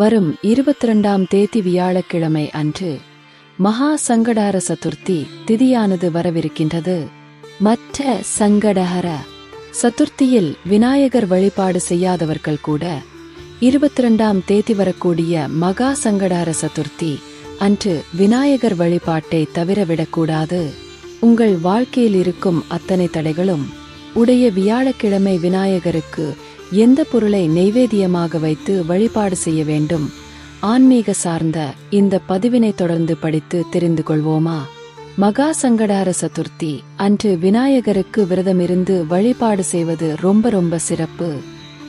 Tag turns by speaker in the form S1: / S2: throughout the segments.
S1: வரும் இருபத்தி இரண்டாம் தேதி வியாழக்கிழமை அன்று மகா சங்கடார சதுர்த்தி திதியானது வரவிருக்கின்றது. மற்ற சங்கடஹர சதுர்த்தியில் விநாயகர் வழிபாடு செய்யாதவர்கள் கூட இருபத்தி இரண்டாம் தேதி வரக்கூடிய மகா சங்கடார சதுர்த்தி அன்று விநாயகர் வழிபாட்டை தவிரவிடக்கூடாது. உங்கள் வாழ்க்கையில் இருக்கும் அத்தனை தடைகளும் உடைய வியாழக்கிழமை விநாயகருக்கு எந்த பொருளை நெய்வேதியமாக வைத்து வழிபாடு செய்ய வேண்டும்? ஆன்மீக சார்ந்த இந்த பதிவினை தொடர்ந்து படித்து தெரிந்து கொள்வோமா? மகா சங்கடார சதுர்த்தி அன்று விநாயகருக்கு விரதமிருந்து வழிபாடு செய்வது ரொம்ப ரொம்ப சிறப்பு.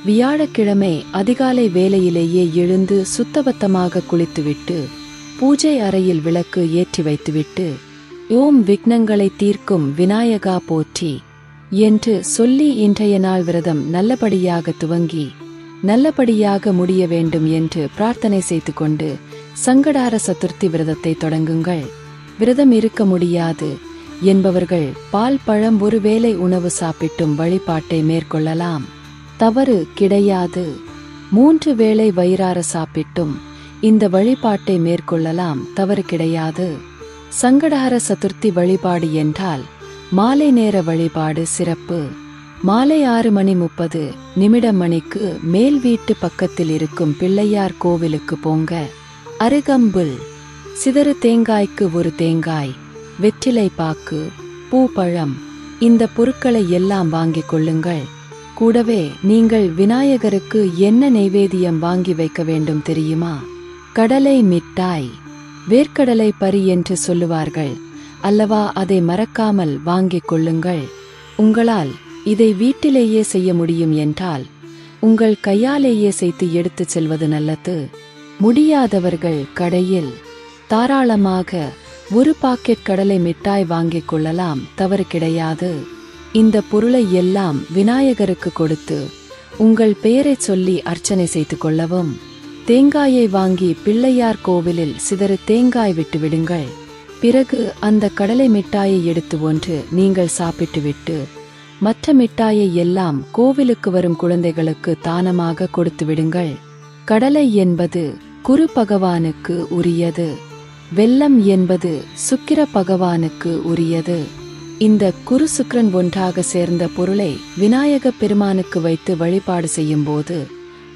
S1: வியாழக்கிழமை அதிகாலை வேலையிலேயே எழுந்து சுத்தபத்தமாக குளித்துவிட்டு பூஜை அறையில் விளக்கு ஏற்றி வைத்துவிட்டு ஓம் விக்னங்களை தீர்க்கும் விநாயகா போற்றி என்று சொல்லி இன்றைய நாள் விரதம் நல்லபடியாக துவங்கி நல்லபடியாக முடிய வேண்டும் என்று பிரார்த்தனை செய்து கொண்டு சங்கடார சதுர்த்தி விரதத்தை தொடங்குங்கள். விரதம் இருக்க முடியாது என்பவர்கள் பால் பழம் ஒருவேளை உணவு சாப்பிட்டும் வழிபாட்டை மேற்கொள்ளலாம். தவறு கிடையாது. மூன்று வேளை வயிறார சாப்பிட்டும் இந்த வழிபாட்டை மேற்கொள்ளலாம். தவறு கிடையாது. சங்கடார சதுர்த்தி வழிபாடு என்றால் மாலை நேர வழிபாடு சிறப்பு. மாலை ஆறு மணி முப்பது நிமிடம் மணிக்கு மேல் வீட்டு பக்கத்தில் இருக்கும் பிள்ளையார் கோவிலுக்கு போங்க. அருகம்புல். சிதறு தேங்காய்க்கு ஒரு தேங்காய். வெற்றிலை பாக்கு. பூப்பழம். இந்த பொருட்களை எல்லாம் வாங்கிக் கொள்ளுங்கள். கூடவே நீங்கள் விநாயகருக்கு என்ன நைவேத்தியம் வாங்கி வைக்க வேண்டும் தெரியுமா? கடலை மிட்டாய். வேர்க்கடலை பரி என்று சொல்லுவார்கள். அல்லவா அதை மறக்காமல் வாங்கிக் கொள்ளுங்கள். உங்களால் இதை வீட்டிலேயே செய்ய முடியும் என்றால் உங்கள் கையாலேயே செய்து எடுத்துச் செல்வது நல்லது. முடியாதவர்கள் கடையில் தாராளமாக ஒரு பாக்கெட் கடலை மிட்டாய் வாங்கிக் கொள்ளலாம் தவறு கிடையாது. இந்த பொருளை எல்லாம் விநாயகருக்கு கொடுத்து உங்கள் பெயரைச் சொல்லி அர்ச்சனை செய்து கொள்ளவும். தேங்காயை வாங்கி பிள்ளையார் கோவிலில் சிதறு தேங்காய் விட்டு விடுங்கள். பிறகு அந்த கடலை மிட்டாயை எடுத்து ஒன்று நீங்கள் சாப்பிட்டுவிட்டு மற்ற மிட்டாயை எல்லாம் கோவிலுக்கு வரும் குழந்தைகளுக்கு தானமாக கொடுத்து விடுங்கள். கடலை என்பது குரு பகவானுக்கு உரியது வெள்ளம் என்பது சுக்கிர பகவானுக்கு உரியது. இந்த குரு சுக்கரன் ஒன்றாக சேர்ந்த பொருளை விநாயக பெருமானுக்கு வைத்து வழிபாடு செய்யும்போது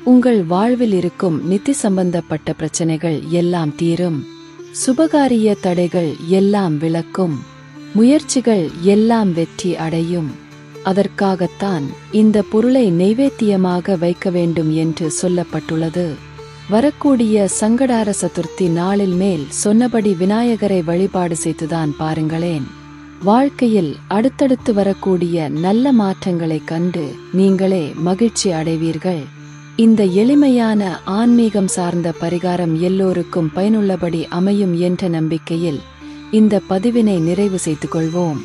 S1: உங்கள் வாழ்வில் இருக்கும் நிதி சம்பந்தப்பட்ட பிரச்சனைகள் எல்லாம் தீரும். சுபகாரிய தடைகள் எல்லாம் விளக்கும் முயற்சிகள் எல்லாம் வெற்றி அடையும். அதற்காகத்தான் இந்த பொருளை நைவேத்தியமாக வைக்க வேண்டும் என்று சொல்லப்பட்டுள்ளது. வரக்கூடிய சங்கடார சதுர்த்தி நாளில் மேல் சொன்னபடி விநாயகரை வழிபாடு செய்துதான் பாருங்களேன். வாழ்க்கையில் அடுத்தடுத்து வரக்கூடிய நல்ல மாற்றங்களை கண்டு நீங்களே மகிழ்ச்சி அடைவீர்கள். இந்த எளிமையான ஆன்மீகம் சார்ந்த பரிகாரம் எல்லோருக்கும் பயனுள்ளபடி அமையும் என்ற நம்பிக்கையில் இந்த பதிவினை நிறைவு செய்து கொள்வோம்